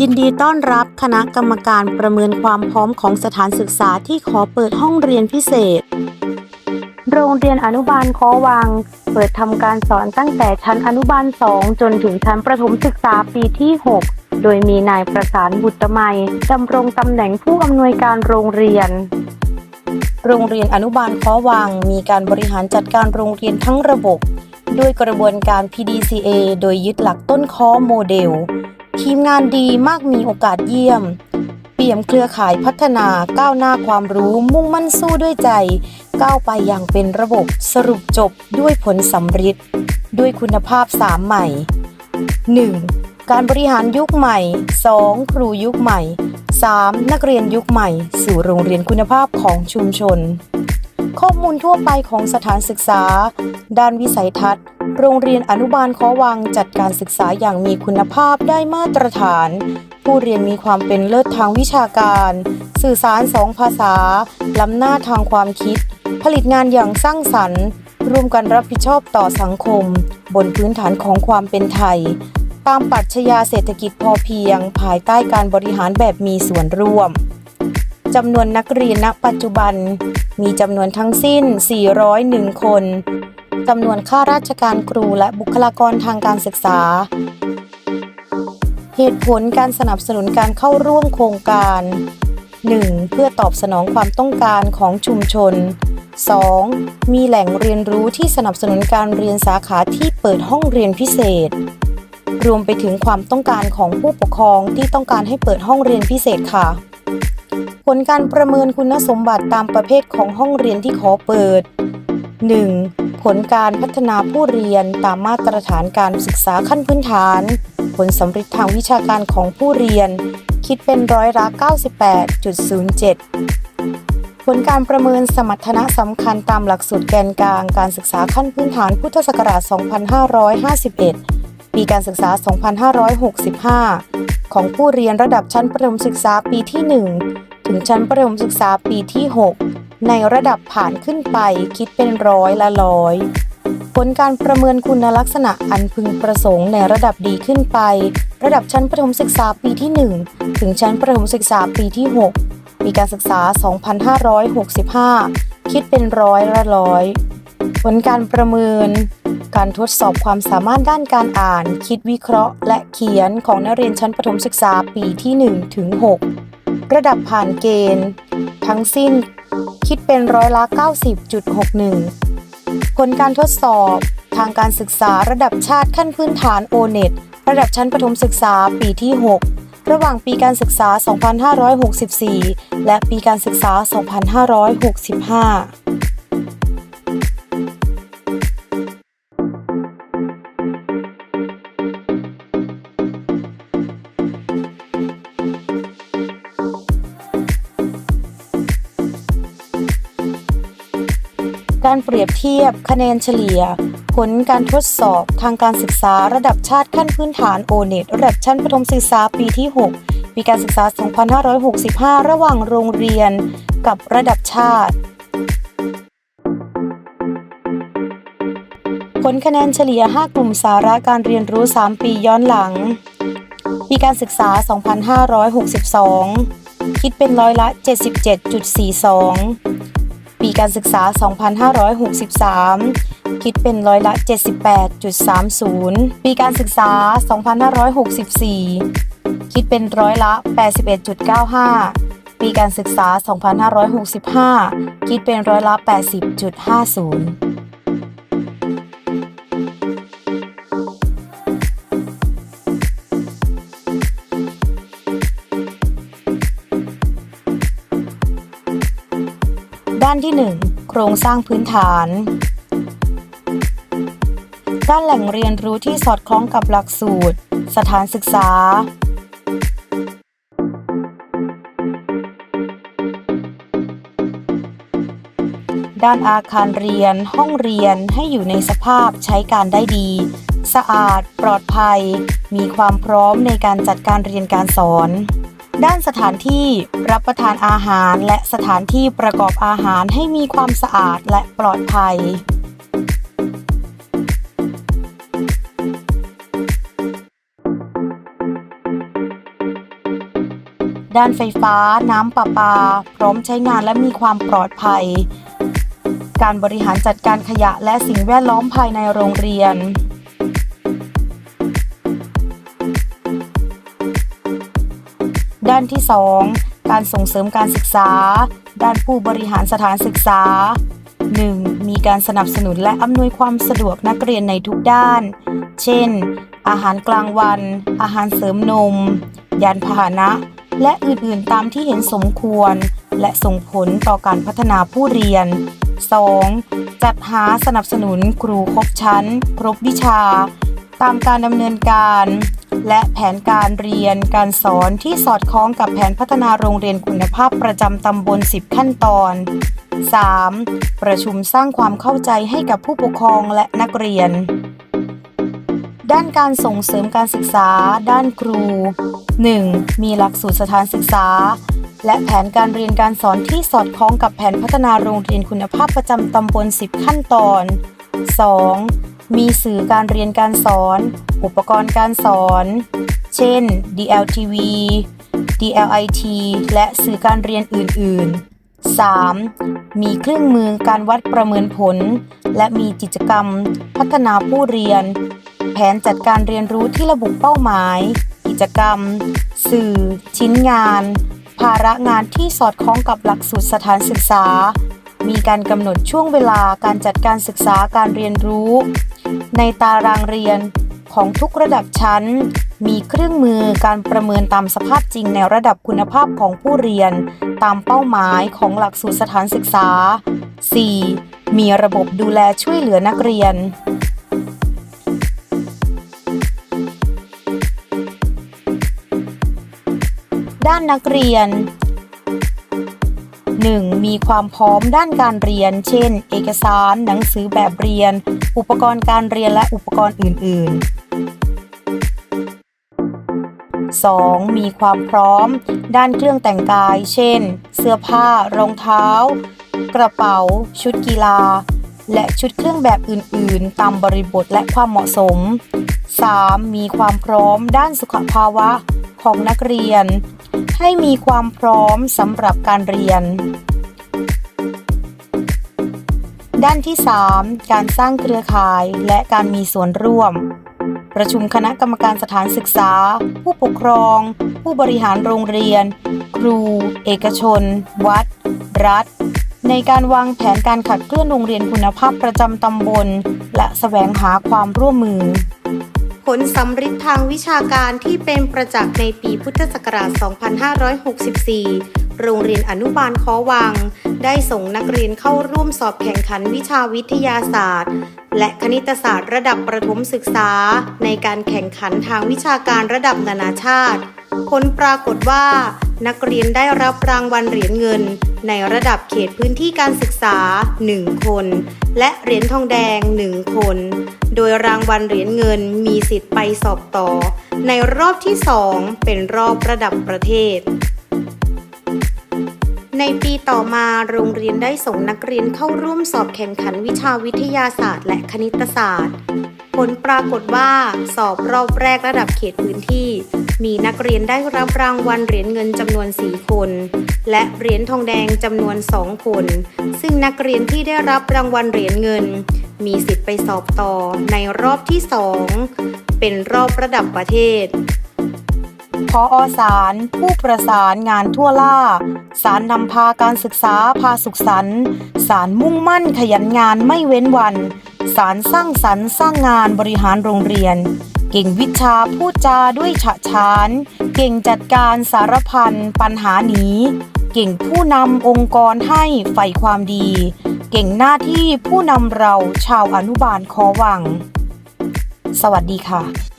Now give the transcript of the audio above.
ยินดีต้อนรับคณะกรรมการประเมินความพร้อมของสถานศึกษาที่ขอเปิดห้องเรียนพิเศษ โรงเรียนอนุบาลคอวัง เปิดทำการสอนตั้งแต่ชั้นอนุบาล 2 จนถึงชั้นประถมศึกษาปีที่ 6 โดยมีนายประสานบุตรไมยดำรงตำแหน่งผู้อำนวยการโรงเรียน โรงเรียนอนุบาลคอวัง มีการบริหารจัดการโรงเรียนทั้งระบบ ด้วยกระบวนการ PDCA โดยยึดหลักต้นคอโมเดล ทีมงานดีมากมีโอกาสเยี่ยม เปี่ยมเครือข่ายพัฒนาก้าวหน้าความรู้มุ่งมั่นสู้ด้วยใจ ก้าวไปอย่างเป็นระบบสรุปจบด้วยผลสำฤทธิ์ด้วยคุณภาพ3ใหม่ 1. การบริหารยุคใหม่ 2. ครูยุคใหม่ 3. นักเรียนยุคใหม่ สู่โรงเรียนคุณภาพของชุมชน ข้อมูลทั่วไปของสถานศึกษา ด้านวิสัยทัศน์ โรงเรียนอนุบาลขอวังจัดการศึกษาอย่างมีคุณภาพได้มาตรฐาน ผู้เรียนมีความเป็นเลิศทางวิชาการ สื่อสารสองภาษา ล้ำหน้าทางความคิด ผลิตงานอย่างสร้างสรรค์ ร่วมกันรับผิดชอบต่อสังคม บนพื้นฐานของความเป็นไทย ตามปรัชญาเศรษฐกิจพอเพียง ภายใต้การบริหารแบบมีส่วนร่วม จำนวนนักเรียนณปัจจุบัน มีจำนวนทั้งสิ้น 401 คน จำนวนข้าราชการครูและบุคลากรทางการศึกษา เหตุผลการสนับสนุนการเข้าร่วมโครงการ 1. เพื่อตอบสนองความต้องการของชุมชน 2. มีแหล่งเรียนรู้ที่สนับสนุนการเรียนสาขาที่เปิดห้องเรียนพิเศษ รวมไปถึงความต้องการของผู้ปกครองที่ต้องการให้เปิดห้องเรียนพิเศษค่ะ ผลการประเมินคุณสมบัติตามประเภทของห้องเรียนที่ขอเปิด 1. ผลการพัฒนาผู้เรียนตามมาตรฐานการศึกษาขั้นพื้นฐาน ผลสำเร็จทางวิชาการของผู้เรียน คิดเป็นร้อยละ 98.07 ผลการประเมินสมรรถนะสำคัญตามหลักสูตรแกนกลางการศึกษาขั้นพื้นฐานพุทธศักราช 2551 ปีการศึกษา 2565 ของผู้เรียนระดับชั้นประถมศึกษาปีที่ 1 ถึงชั้นประถมศึกษาปีที่ 6 ในระดับผ่านขึ้นไปคิดเป็นร้อยละร้อย ผลการประเมินคุณลักษณะอันพึงประสงค์ในระดับดีขึ้นไป ระดับชั้นประถมศึกษาปีที่ 1 ถึงชั้นประถมศึกษาปีที่6ปีการศึกษา 2565 คิดเป็นร้อยละร้อย ผลการประเมินการทดสอบความสามารถด้านการอ่าน คิดวิเคราะห์ และเขียนของนักเรียนชั้นประถมศึกษาปีที่ 1 ถึง 6 ระดับผ่านเกณฑ์ ทั้งสิ้นคิดเป็นร้อยละ 90.61 ผลการทดสอบทางการศึกษาระดับชาติขั้นพื้นฐาน o n e t ระดับชั้นประถมศึกษาปีที่ 6 ระหว่างปีการศึกษา 2564 และปีการศึกษา 2565 การเปรียบเทียบ คะแนนเฉลี่ย ผลการทดสอบทางการศึกษาระดับชาติขั้นพื้นฐาน o n e t ระดับชั้นประถมศึกษาปีที่ 6 ปีการศึกษา 2565 ระหว่างโรงเรียนกับระดับชาติ ผลคะแนนเฉลี่ย 5 กลุ่มสาระการเรียนรู้ 3 ปีย้อนหลัง ปีการศึกษา 2562 คิดเป็นร้อยละ 77.42 ปีการศึกษา 2563 คิดเป็นร้อยละ 78.30 ปีการศึกษา 2564 คิดเป็นร้อยละ 81.95 ปีการศึกษา 2565 คิดเป็นร้อยละ 80.50 ด้านที่ 1 โครงสร้างพื้นฐาน ด้านแหล่งเรียนรู้ที่สอดคล้องกับหลักสูตร สถานศึกษา ด้านอาคารเรียนห้องเรียนให้อยู่ในสภาพใช้การได้ดี สะอาด ปลอดภัย มีความพร้อมในการจัดการเรียนการสอน ด้านสถานที่รับประทานอาหารและสถานที่ประกอบอาหารให้มีความสะอาดและปลอดภัย ด้านไฟฟ้า น้ำประปา พร้อมใช้งานและมีความปลอดภัย การบริหารจัดการขยะและสิ่งแวดล้อมภายในโรงเรียน ด้านที่ 2 การส่งเสริมการศึกษา ด้านผู้บริหารสถานศึกษา 1. มีการสนับสนุนและอำนวยความสะดวกนักเรียนในทุกด้าน เช่น อาหารกลางวัน อาหารเสริมนม ยานพาหนะ และอื่นๆตามที่เห็นสมควร และส่งผลต่อการพัฒนาผู้เรียน 2. จัดหาสนับสนุนครูครบชั้น ครบวิชา ตามการดำเนินการ และแผนการเรียนการสอนที่สอดคล้องกับแผนพัฒนาโรงเรียนคุณภาพประจำตำบล 10 ขั้นตอน 3. ประชุมสร้างความเข้าใจให้กับผู้ปกครองและนักเรียน ด้านการส่งเสริมการศึกษา ด้านครู 1. มีหลักสูตรสถานศึกษา และแผนการเรียนการสอนที่สอดคล้องกับแผนพัฒนาโรงเรียนคุณภาพประจำตำบล 10 ขั้นตอน 2. มีสื่อการเรียนการสอน อุปกรณ์การสอน เช่น DLTV DLIT และสื่อการเรียนอื่น ๆ 3. มีเครื่องมือการวัดประเมินผล และมีกิจกรรม พัฒนาผู้เรียน แผนจัดการเรียนรู้ที่ระบุเป้าหมาย กิจกรรม สื่อ ชิ้นงาน ภาระงานที่สอดคล้องกับหลักสูตรสถานศึกษา มีการกำหนดช่วงเวลาการจัดการศึกษาการเรียนรู้ ในตารางเรียนของทุกระดับชั้น มีเครื่องมือการประเมินตามสภาพจริงในระดับคุณภาพของผู้เรียน ตามเป้าหมายของหลักสูตรสถานศึกษา 4. มีระบบดูแลช่วยเหลือนักเรียนด้านนักเรียน 1. มีความพร้อมด้านการเรียน เช่น เอกสาร หนังสือแบบเรียน อุปกรณ์การเรียนและอุปกรณ์อื่น ๆ 2. มีความพร้อม ด้านเครื่องแต่งกาย เช่น เสื้อผ้า รองเท้า กระเป๋า ชุดกีฬา และชุดเครื่องแบบอื่น ๆ ตามบริบทและความเหมาะสม 3. มีความพร้อม ด้านสุขภาวะของนักเรียน ให้มีความพร้อมสำหรับการเรียน ด้านที่ 3 การสร้างเครือข่ายและการมีส่วนร่วม ประชุมคณะกรรมการสถานศึกษา ผู้ปกครอง ผู้บริหารโรงเรียน ครู เอกชน วัด รัฐ ในการวางแผนการขับเคลื่อนโรงเรียนคุณภาพประจำตำบล และแสวงหาความร่วมมือ ผลสำฤทธิ์ทางวิชาการที่เป็นประจักษ์ในปีพุทธศักราช 2564 โรงเรียนอนุบาลคอวัง ได้ส่งนักเรียนเข้าร่วมสอบแข่งขันวิชาวิทยาศาสตร์ และคณิตศาสตร์ระดับประถมศึกษา ในการแข่งขันทางวิชาการระดับนานาชาติ ผลปรากฏว่า นักเรียนได้รับรางวัลเหรียญเงิน ในระดับเขตพื้นที่การศึกษา 1 คน และเหรียญทองแดง 1 คน โดยรางวัลเหรียญเงินมีสิทธิ์ไปสอบต่อ ในรอบที่ 2 เป็นรอบระดับประเทศ ในปีต่อมาโรงเรียนได้ส่งนักเรียนเข้าร่วมสอบแข่งขันวิชาวิทยาศาสตร์ และคณิตศาสตร์ ผลปรากฏว่าสอบรอบแรกระดับเขตพื้นที่ มีนักเรียนได้รับรางวัลเหรียญเงินจำนวน 4 คน และเหรียญทองแดงจำนวน 2 คน ซึ่งนักเรียนที่ได้รับรางวัลเหรียญเงิน มีสิทธิ์ไปสอบต่อในรอบที่ 2 เป็นรอบระดับประเทศ พออสารผู้ประสานงานทั่วล่า สารนำพาการศึกษาพาสุขสันสารมุ่งมั่นขยันงานไม่เว้นวัน สารสร้างสรรค์สร้างงานบริหารโรงเรียน เก่งวิชาพูดจาด้วยฉะฉาน เก่งจัดการสารพันปัญหาหนีเก่งผู้นำองค์กรให้ใฝ่ความดี เก่งหน้าที่ผู้นำเราชาวอนุบาลคอวัง สวัสดีค่ะ